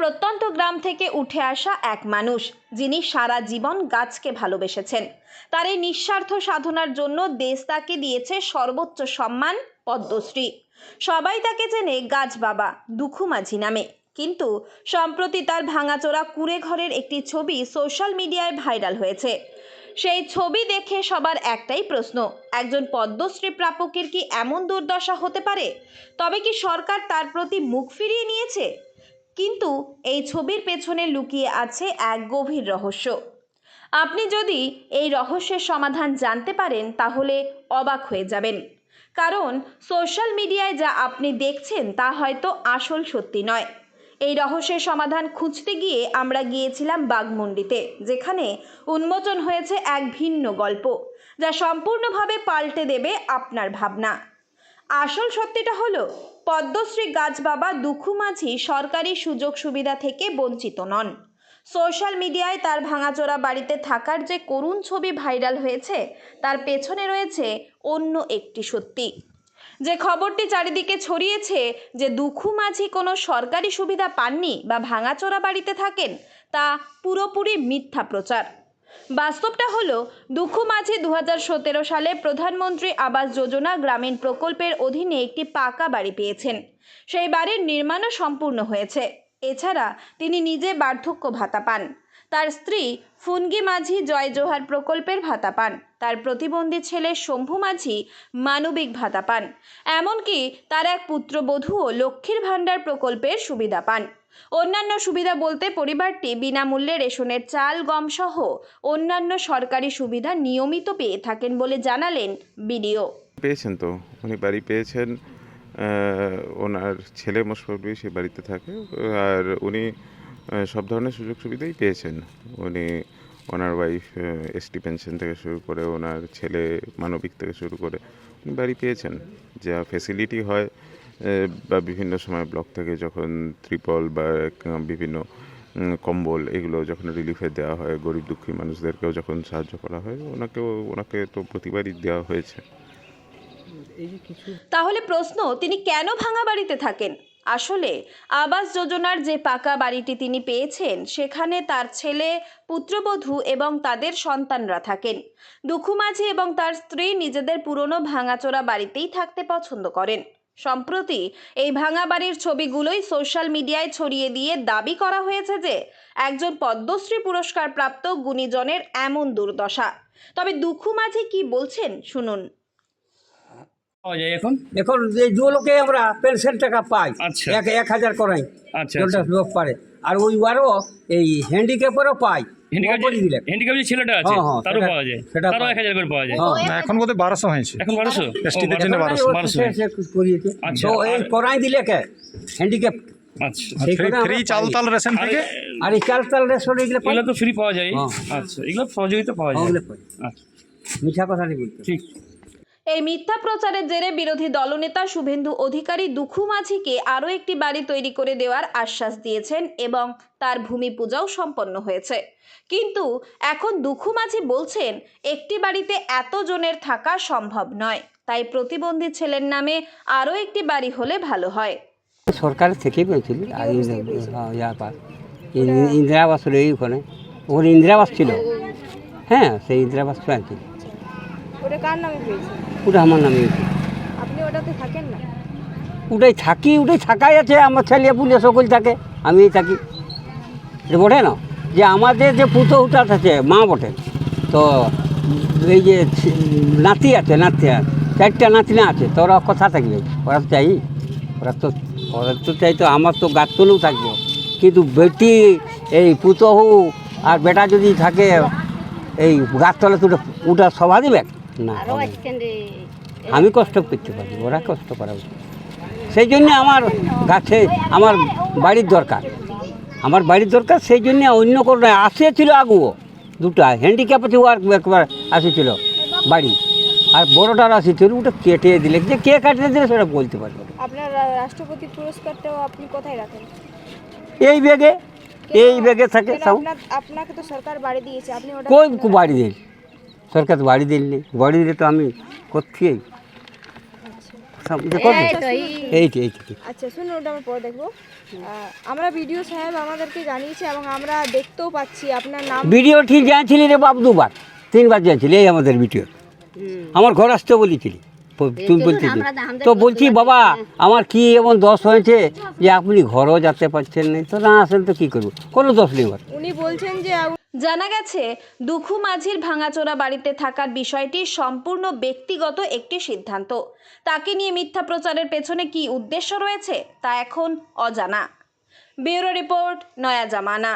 প্রত্যন্ত গ্রাম থেকে উঠে আসা এক মানুষ, যিনি সারা জীবন গাছকে ভালোবেসেছেন। তার এই নিঃস্বার্থ সাধনার জন্য দেশ তাকে দিয়েছে সর্বোচ্চ সম্মান, পদ্মশ্রী। সবাই তাকে চেনে গাছ বাবা দুখু মাঝি নামে। কিন্তু সম্প্রতি তার ভাঙাচোরা কুড়ে ঘরের একটি ছবি সোশ্যাল মিডিয়ায় ভাইরাল হয়েছে। সেই ছবি দেখে সবার একটাই প্রশ্ন, একজন পদ্মশ্রী প্রাপকের কি এমন দুর্দশা হতে পারে? তবে কি সরকার তার প্রতি মুখ ফিরিয়ে নিয়েছে? কিন্তু এই ছবির পেছনে লুকিয়ে আছে এক গভীর রহস্য। আপনি যদি এই রহস্যের সমাধান জানতে পারেন, তাহলে অবাক হয়ে যাবেন। কারণ সোশ্যাল মিডিয়ায় যা আপনি দেখছেন, তা হয়তো আসল সত্যি নয়। এই রহস্যের সমাধান খুঁজতে গিয়ে আমরা গিয়েছিলাম বাগমুন্ডিতে যেখানে উন্মোচন হয়েছে এক ভিন্ন গল্প, যা সম্পূর্ণভাবে পাল্টে দেবে আপনার ভাবনা। আসল সত্যিটা হলো, পদ্মশ্রী গাছ বাবা দুখু মাঝি সরকারি সুযোগ সুবিধা থেকে বঞ্চিত নন। সোশ্যাল মিডিয়ায় তার ভাঙাচোরা বাড়িতে থাকার যে করুণ ছবি ভাইরাল হয়েছে, তার পেছনে রয়েছে অন্য একটি সত্যি। যে খবরটি চারিদিকে ছড়িয়েছে যে দুখু মাঝি কোনো সরকারি সুবিধা পাননি বা ভাঙাচোরা বাড়িতে থাকেন, তা পুরোপুরি মিথ্যা প্রচার। বাস্তবটা হলো, দুঃখ মাঝি দু হাজার সতেরো সালে প্রধানমন্ত্রী আবাস যোজনা গ্রামীণ প্রকল্পের অধীনে একটি পাকা বাড়ি পেয়েছেন। সেই বাড়ির নির্মাণও সম্পূর্ণ হয়েছে। এছাড়া তিনি নিজে বার্ধক্য ভাতা পান। তার স্ত্রী ফুনগি মাঝি জয় জোহার প্রকল্পের ভাতা পান। তার প্রতিবন্ধী ছেলে শম্ভু মাঝি মানবিক ভাতা পান। এমনকি তার এক পুত্রবধূও লক্ষ্মীর ভাণ্ডার প্রকল্পের সুবিধা পান। অন্যান্য সুবিধা বলতে পরিবারটি বিনামূল্যে রেশনের চাল, গম সহ অন্যান্য সরকারি সুবিধা নিয়মিত পেয়ে থাকেন বলে জানালেন বিডিও। পেয়েছেন তো, উনি বাড়ি পেয়েছেন ওনার ছেলে মোশফরবি সে বাড়িতে থাকে, আর উনি সব ধরনের সুযোগ সুবিধাই পেয়েছেন। উনি ওনার ওয়াইফ এসটি পেনশন থেকে শুরু করে ওনার ছেলে মানবিক থেকে শুরু করে উনি বাড়ি পেয়েছেন। যা ফেসিলিটি হয় বা বিভিন্ন সময় ব্লক থেকে যখন ত্রিপল বা বিভিন্ন কম্বল এগুলো যখন রিলিফে দেওয়া হয়, গরিব দুঃখী মানুষদেরকেও যখন সাহায্য করা হয়, ওনাকেও, ওনাকে তো প্রতিবারই দেওয়া হয়েছে। তাহলে প্রশ্ন, তিনি কেন ভাঙা বাড়িতে থাকেন? আসলে আবাস যোজনার যে পাকা বাড়িটি তিনি পেয়েছেন, সেখানে তার ছেলে, পুত্রবধূ এবং তাদের সন্তানরা থাকেন। দুখুমাঝি এবং তার স্ত্রী নিজেদের পুরনো ভাঙাচোরা বাড়িতেই থাকতে পছন্দ করেন। সম্প্রতি এই ভাঙা বাড়ির ছবিগুলোই সোশ্যাল মিডিয়ায় ছড়িয়ে দিয়ে দাবি করা হয়েছে যে, একজন পদ্মশ্রী পুরস্কার প্রাপ্ত গুণীজনের এমন দুর্দশা। তবে দুখুমাঝি কি বলছেন, শুনুন। পাওয়া যায় এখন? এখন এই দু লোকে আমরা পেনশন টাকা পাই আচ্ছা। এক এক হাজার করাই আচ্ছা যোনটা লোক পারে। আর ওই বারও এই হ্যান্ডিক্যাপেরও পাই হ্যান্ডিক্যাপ যে ছেলেটা আছে হ্যাঁ, হ্যাঁ, তারও পাওয়া যায়। তারও এক হাজার করে পাওয়া যায়। এখন বোধহয় বারোশো হয়েছে। এখন বারোশো? ST দের বারোশো। বারোশো। সে- সে করিয়েছে। আচ্ছা, এই করাই দিলে কে? হ্যান্ডিক্যাপ আচ্ছা। ফ্রি রেশন আর থেকে? আর এই রেশন এগুলো এগুলো তো ফ্রি পাওয়া যায়। হ্যাঁ। আচ্ছা এগুলো সহযোগিতা পাওয়া যায়। আচ্ছা। মিঠা কথা নেই ঠিক। এই মিথ্যা প্রচারের জেরে বিরোধী দলনেতা শুভেন্দু অধিকারী দুখু মাঝিকে আরও একটি বাড়ি তৈরি করে দেওয়ার আশ্বাস দিয়েছেন এবং তার ভূমি পূজাও সম্পন্ন হয়েছে। কিন্তু এখন দুখু মাঝি বলছেন একটি বাড়িতে এত জনের থাকা সম্ভব নয়। তাই প্রতিবন্ধী ছেলের নামে আরও একটি বাড়ি হলে ভালো হয়। সরকার থেকে পেয়েছিল আর ইয়া পাস ইন্দিরা আবাস ছিল ওখানে ওখানে ইন্দিরা আবাস ছিল। হ্যাঁ সেই ইন্দিরা আবাস পেয়েছিল ওটা কার নামে পেয়েছে ওটা আমার নামে। আপনি ওটাতে থাকেন না? ওটাই থাকি ওটাই থাকাই আছে আমার ছেলে পুলে সকল থাকে আমি থাকি। এটা বটে না? যে আমাদের যে পুতো উঠাত আছে মা বটে। তো এই যে নাতি আছে নাতি আছে চারটা নাতি না আছে তো ওরা কথা থাকবে? ওরা তো চাই ওরা তো ওরা তো চাই তো আমার তো গাছ তলেও থাকব। কিন্তু বেটি এই পুতহু আর বেটা যদি থাকে এই গাছ তলে ওটা সভা দিবে না আমি কষ্ট করতে পারি ওরা কষ্ট করা উচিত সেই জন্য আমার গাছে আমার বাড়ির দরকার। আমার বাড়ির দরকার সেই জন্য অন্য কোনো আসেছিল আগুও। দুটা হ্যান্ডিক্যাপ আছে আর একবার আসেছিল বাড়ি। আর বড়টার আসেছিল ওটা কেটে দিলে। যে কে কাটতে দিলে সেটা বলতে পারব আপনার রাষ্ট্রপতি পুরস্কারটাও আপনি কোথায় রাখেন? এই বেগে এই বেগে থাকে আপনাকে তো সরকার বাড়ি দিয়েছে আপনি কই বাড়ি দিল সরকার বাড়ি দিল্লি বাড়ি দিলে তো আমি করছি আচ্ছা শুনুন ওটা আমরা পরে দেখব। আমরা ভিডিও সাহেব আমাদেরকে জানিয়েছে এবং আমরা দেখতেও পাচ্ছি আপনার নাম। ভিডিও ঠিক জানছিলি রে বাপ দুবার? তিনবার জানছিলি এই আমাদের ভিডিও। আমার ঘর আসতে বলেছিলি। তুমি বলছিলি তো বলছি বাবা আমার কি এমন দোষ হয়েছে যে আপনি ঘরও যেতে পারছেন না? তো না আসেন তো কী করব? কোনো দোষ নেই উনি বলছেন যে জানা গেছে দুখু মাঝির ভাঙাচোরা বাড়িতে থাকার বিষয়টি সম্পূর্ণ ব্যক্তিগত একটি সিদ্ধান্ত। তাকে নিয়ে মিথ্যা প্রচারের পেছনে কি উদ্দেশ্য রয়েছে তা এখন অজানা। ব্যুরো রিপোর্ট নয়া জামানা।